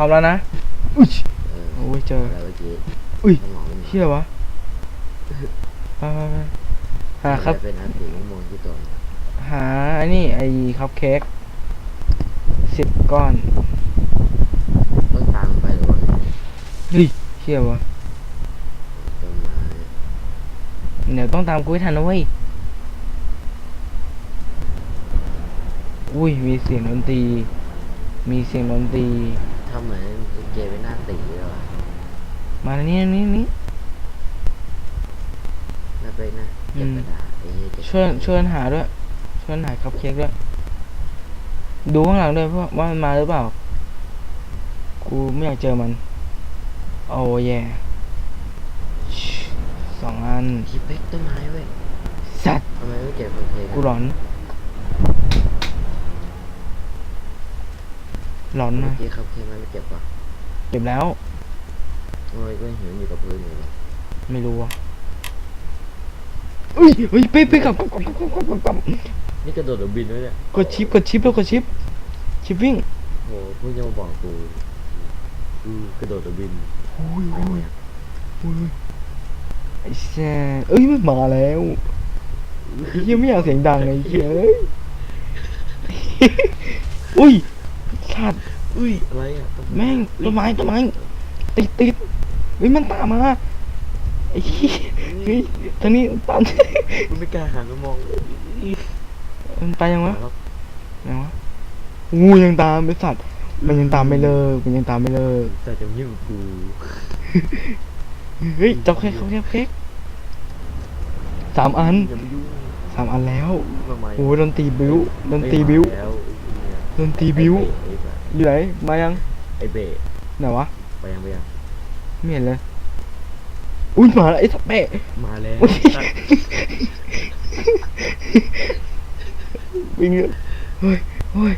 ร้อมแล้วนะอุ้ยเออโอ้ยเจออะไรเมื่อกี้อุ้ยสมองมันเชี่ยวะไปไปไปหาครับ เป็นอันสีม่วงๆที่ตัวมันหาไอ้นี่ไอ้คัพเค้กสิบก้อนต้องตามไปหรือว่าไงเฮ้ยเชี่ยวะต้นไม้เดี๋ยวต้องตามกูให้ทันนะเว้ยอุ้ยมีเสียงดนตรี มีเสียงดนตรี ทำเหมือนเกมเป็นหน้าตีเลยว่ะมานี่นี่นี่หน้าเป็นหน้าเก็บกระดาษไอ้เหี้ยเก็บช่วยช่วยกันหาด้วยช่วยกันหาคัพเค้กด้วยดูข้างหลังด้วยเพราะว่ามันมาหรือเปล่า กูไม่อยากเจอมันโอ้แย่สองอันพี่เป๊กต้นไม้เว้ยสัตว์ทำไมไม่เก็บโอเคกูหลอน หลอนเมื่อนะกี้เขาเคมันไม่เก็บวะเก็บแล้ว โอ้ยก็เห็นอยู่กับพื้นอยู่เลยไม่รู้อะอุ้ยเฮ้ยเป๊ะเป๊ะกลับกลับกลับกลับกลับกลับกลับนี่กระโดดหรือบินวะเนี่ยกดชิปกดชิปแล้วกดชิป ชิปวิ่งโหเพิ่งจะมาบอกกูอือกระโดดหรือบินโอ้ยโอ้โอ้ยยโอ้ยไอ้แซ่เอ้ยมันมาแล้วยังไม่อยากเสียงดังไอ้เหี้ยเอ้ยอุ้ย สัตว์อุ้ยอะไรอะต้นแม่งต้นไม้ต้นไม้ติดติดเฮ้ยมันตามมาไอ้เหี้ยเฮ้ยทางนี้ตามกูไม่กล้าหันมามองมันไปยังวะแล้วยังวะงูยังตามไอ้สัตว์มันยังตามไม่เลิกมันยังตามไม่เลิกแต่จะยิ้มกับกูเฮ้ยเจ้าแค่เขาแค่เค้กสามอันอย่ามายุ่งสามอันแล้วทำไมโอ้ยดนตรีบิ้วดนตรีบิ้วไม่มาแล้วดนตรีบิ้วไอ้เบะอยู่ไหนมายังไอ้เบะไหนวะไปยังไปยังไม่เห็นเลยอุ้ยมาแล้วไอ้สัตว์แม่มาแล้วอุ๊ยวิ่งเลยเฮ้ยเฮ้ย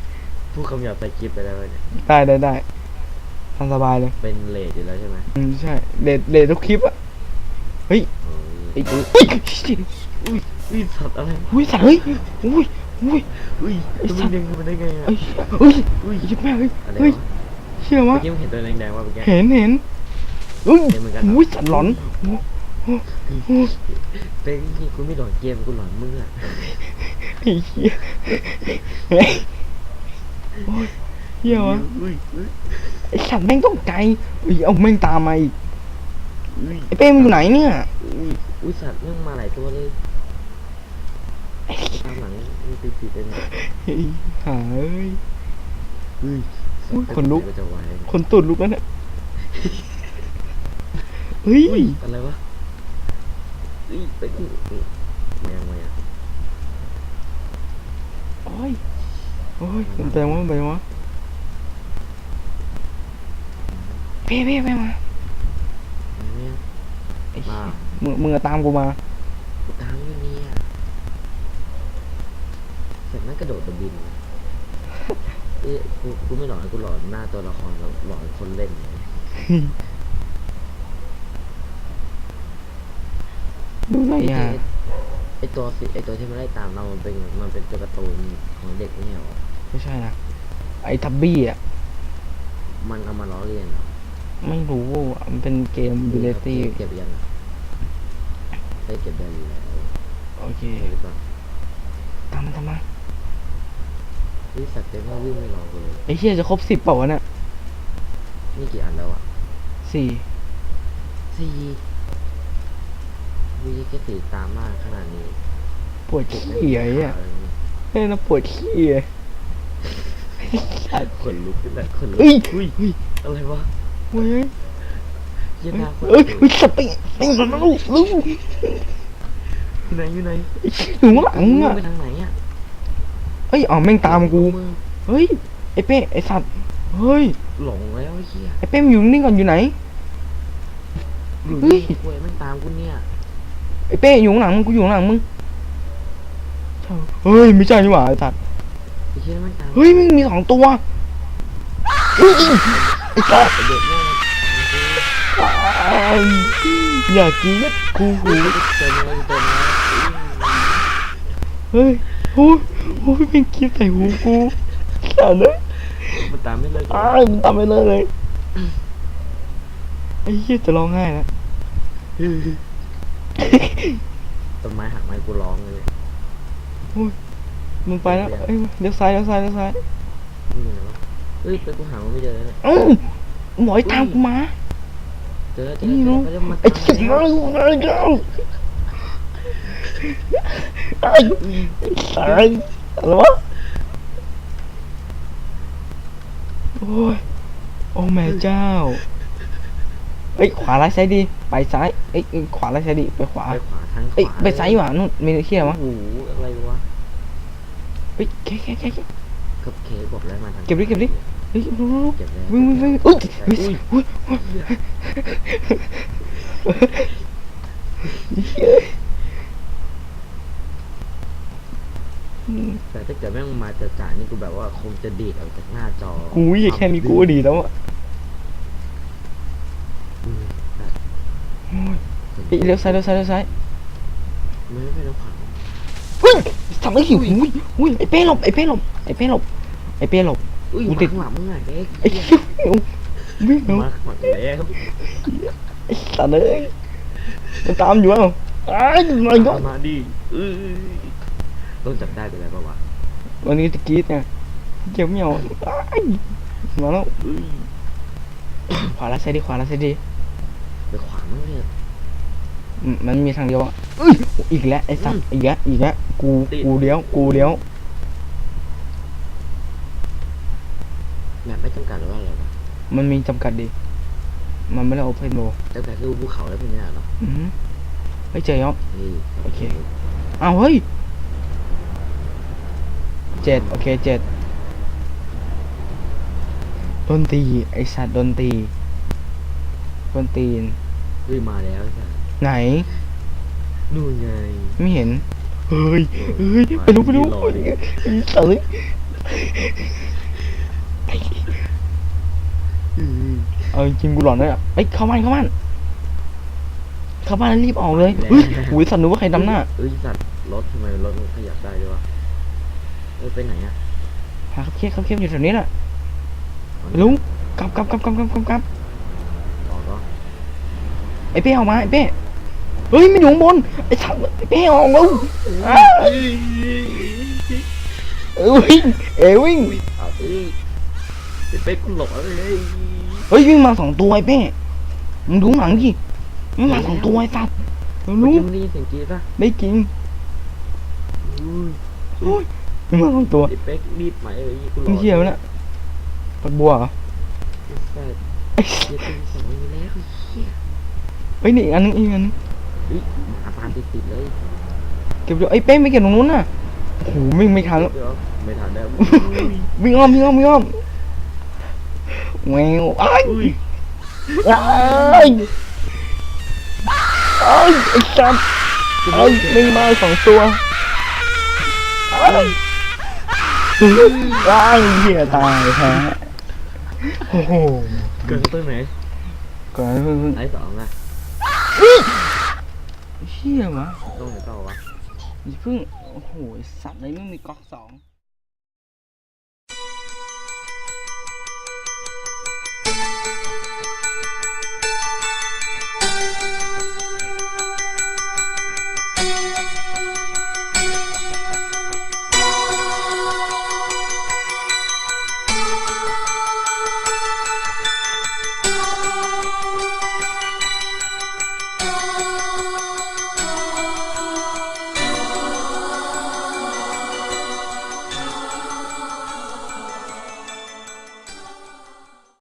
พูดคำหยาบใส่คลิปไปแล้วเนี่ยได้ได้ได้ทำสบายเลยเป็นเลดอยู่แล้วใช่ไหมอืมใช่เลดเลดทุกคลิปอะเฮ้ยโอ้ยไอ้อุ้ยอุ้ยอุ้ยอุ้ยสัตว์อะไรอุ้ยสัตว์เฮ้ยอุ้ย อุ้ยอุ้ยไอ้จะสัไม่ตว์ดึงขึ้นมาได้ไงอะเอ้ยเฮ้ยอุ้ยยิบแม่เฮ้ยอะไรเฮ้ยวะเชื่อเมื่วะอกี้มึงเห็นตัวแดงๆว่าเมื่อกี้เห็นเห็นอุ้ยเห็นเหมือนกันเหรออุ้ยสัตว์หลอนโอ้โอ้โอ้เป็นนี่กูไม่หลอนเกมกูหลอนมึงอะไอ้เหี้ยเฮ้ยโอ้ยเหี้ยวะอุ้ยอุ้ยไอ้สัตว์แม่งต้องใจอุ้ยเอาแม่งตามมาอีกอุ้ยไอ้เป้มันอยู่ไหนเนี่ยอุ้ยอุ้ยสัตว์แม่งมาหลายตัวเลยตามหลังนี่ ติดติดๆเลยนะเฮ้ยหาเอ้ย อุ้ยอุ๊ยขนลุกก็จะไหวคนตุดลุกแล้วเนี่ยเฮ้ย อุ้ยอะไรวะอุ้ยไปกูมายังมายังโอ้ย โอ้ยมันแปลว่ามันแปลว่าเป้เป้ไปมามายังไอ้เหี้ยมามึงมึงอะตามกูมากูตามอ ยู่เนี่ยเสร็จนั่นกระโดดตะบินเอ้ยกูกูไม่หลอนกูหลอนหน้าตัวละครกับหลอนคนเล่นเนี่ยดูหน่อยอะไอตัวสิไอตัวที่มันไล่ตามเรามันเป็นมันเป็นตัวการ์ตูนของเด็กไม่ใช่เหรอไม่ใช่นะไอ้ทับบี้อะมันเอามาล้อเลียนเหรอไม่รู้อะมันเป็นเกมบิเลตี้เก็บยังอะได้เก็บได้อยู่แล้วโอเคใช่หรือเปล่าตามมาตามมา เฮ้ยสัตว์เต็มไม่วิ่งไม่รอกูเลยไอ้เหี้ยจะครบสิบเปล่าวะเนี่ยนี่กี่อันแล้วอะสี่สี่วิ่งแค่สี่ตามมากขนาดนี้ปวดขี้ไอ้เหี้ยเฮ้ยน่าปวดขี้เลยขนลุกขึ้นแต่ขนลุกเฮ้ยอุ้ยอะไรวะเฮ้ยเหี้ยันหน้าคนเฮ้ยเฮ้ยสัตว์ไปไปมันลูกลูกอยู่ไหนอยู่ไหนอยู่ข้างหลังมึงอะไปทางไหนอะ เฮ้ยอ๋อแม่งตามกูมึงเฮ้ยไอ้เป้ไอ้สัตว์ เฮ้ย หลงแล้วไอ้เหี้ยไอ้เป้มงอยู่นิ่งก่อนอยู่ไหน อยู่เฮ้ย นี่กูมันตามกูเนี่ยไอ้เป้อยู่ข้างหลังมึงกูอยู่ข้างหลังมึงเฮ้ยไม่ใช่นี่หว่าไอ้สัตว์ ไอ้เหี้ยมันตามเฮ้ยมึงมีสองตัวเฮ้ยไอ้สัตว์ไอ้เด็กแม่งมันตามกูอ้ายอยากกินกูหูเต็มเลยเต็มเลยเฮ้ย โอ้ยโอ้ยเป็นกินใส่หูกูสัตว์เลยมันตามไม่เลิกเลยอ้ายมันทำไปเลยเลยไอ้เหี้ยจะร้องไห้แล้วต้นไม้หักไม้กูร้องเลยมึงไปแล้วเอ้ยเลี้ยวซ้ายเลี้ยวซ้ายเลี้ยวซ้ายมึงอยู่ไหนวะเฮ้ยไปกูหามันไม่เจอเนี่ยเอ้าหมอยตามกูมาเจอเจอนี่เจอรู้เขาจะมาไอ้ตามเหี้ยแล้วไอ้เจ้าไอ้สายอะไรวะโอ้ยโอ้แม่เจ้าเอ้ยขวาไล่ซ้ายดี ไปซ้ายเอ้ยขวาไล่ซ้ายดีไปขวาไปขวาทางขวาเอ้ยไปซ้ายดีกว่านู่นมีเที่ยวมั้งโอ้โหอะไรวะเฮ้ยแค่แค่แค่แค่กับเคกบอกแล้วมาทางเก็บดิเก็บดิเฮ้ยดูดูดูเก็บแล้ววิ่งวิ่งวิ่งอุ้ยเฮ้ยอุ้ยอุ้ยอืม แต่ถ้าเกิดแม่งมาจะจ่านี่กูแบบว่าคงจะดีดออกจากหน้าจอกูวิ่งแค่นี้กูก็ดีแล้วอะอืมโอ้ยเฮ้ยเลี้ยวซ้ายเลี้ยวซ้ายเลี้ยวซ้ายไม่ไม่ต้องผ่านเฮ้ยทำไมหิวอุ้ยอุ้ยไอ้เป้หลบไอ้เป้หลบไอ้เป้หลบไอ้เป้หลบอุ้ยกูมาติดข้างหลังมึงไงเด็กไอ้เหี้ยหิววิ่งเร็วมาข้างหลังแล้วไอ้สัตว์เลยมันตามอยู่อะอ้ายมันก็เอามาดิเอ้ย ต้องจับได้ไปแล้วปะวะวันนี้ตะกี้เนี่ยเจ็บเหนียวอ้ายมาแล้วเอ้ยขวาแล้วซ้ายดีขวาแล้วซ้ายดีไปขวามั้งเนี่ยอืมมันมีทางเดียวอะเอ้ยอีกแล้วไอ้สัตว์อีกแล้วอีกแล้วกูกูเลี้ยวกูเลี้ยวแบบไม่จำกัดหรือว่าอะไรวะมันมีจำกัดดิมันไม่ได้โอเพนโลจำกัดคือภูเขาแล้วพวกเนี้ยเหรออืมไม่เจอยังนี่โอเคอ้าวเฮ้ย เจ็ดโอเคเจ็ดดนตรีไอสัตว์ดนตรีดนตรีนเฮ้ยมาแล้วจ้ะไหน นู่นไงไม่เห็น เฮ้ยเฮ้ยไปดูไปดูรอดิไอ้สัตว์เลยเอาจริงๆกูหลอนเลยอะเอ้ยเข้าบ้านเข้าบ้านเข้าบ้านแล้วรีบออกเลยเฮ้ยหูยสัตว์นึกว่าใครดำหน้าเอ้ยสัตว์รถทำไมรถมันขยับได้ด้วยวะเอ้ยไปไหนอะหาครับเคียบครับเคียบอยู่แถวนี้แหละลุงกลับกลับกลับกลับกลับกลับกลับออกก็ไอ้เป้ออกมาไอ้เป้เฮ้ยมันอยู่ข้างบนไอ้สัตว์ไอ้เป้ออกแล้วอ้าวเอ้ยวิ่งเอ้ยวิ่งเอาเอ้ยไปเป๊กกูหลบแล้วเลยเฮ้ยวิ่งมาสองตัวไอ้เป้มึงดูข้างหลังดิมันมาสองตัวไอ้สัตว์เร็วเมื่อรู้กี้มันได้ยินเสียงกรี๊ดป่ะได้กินอุ้ยโอ้ย มันมาสองตัวไอ้เป๊กรีบไหมเอ้ยกูหลมึองเหี้ยวะเนี่ยปัดบัวเหรอแต่ไอ้เหี้ยตีสองอยู่แล้วไอ้เหี้ยเฮ้ยนี่อีกอันนึงอีกอันนึงเฮ้ยหมาตามติดๆเลยเก็บเดี๋ยวไอ้เป้ไม่เก็บตรงนู้นน่ะโอ้โหไม่ไม่ทันแล้ว เดี๋ยวไม่ทันแล้ววิ่งอ้อมวิ่งอ้อมวิ่งอ้อมแมวอ้ายอุ้ยอ้ายอ้ายไอ้สัตว์ไอ้ยไม่มาสองตัวอ้าย ว้ายเหี้ยตายแท้โอ้โหเกินตัวไหนก่อนเพิ่งเพิ่งไอ้สองอะเหี้ยวะต้องไหนต่อวะอย่าเพิ่งโอ้โหสัตว์ในมึงมีก๊อกสอง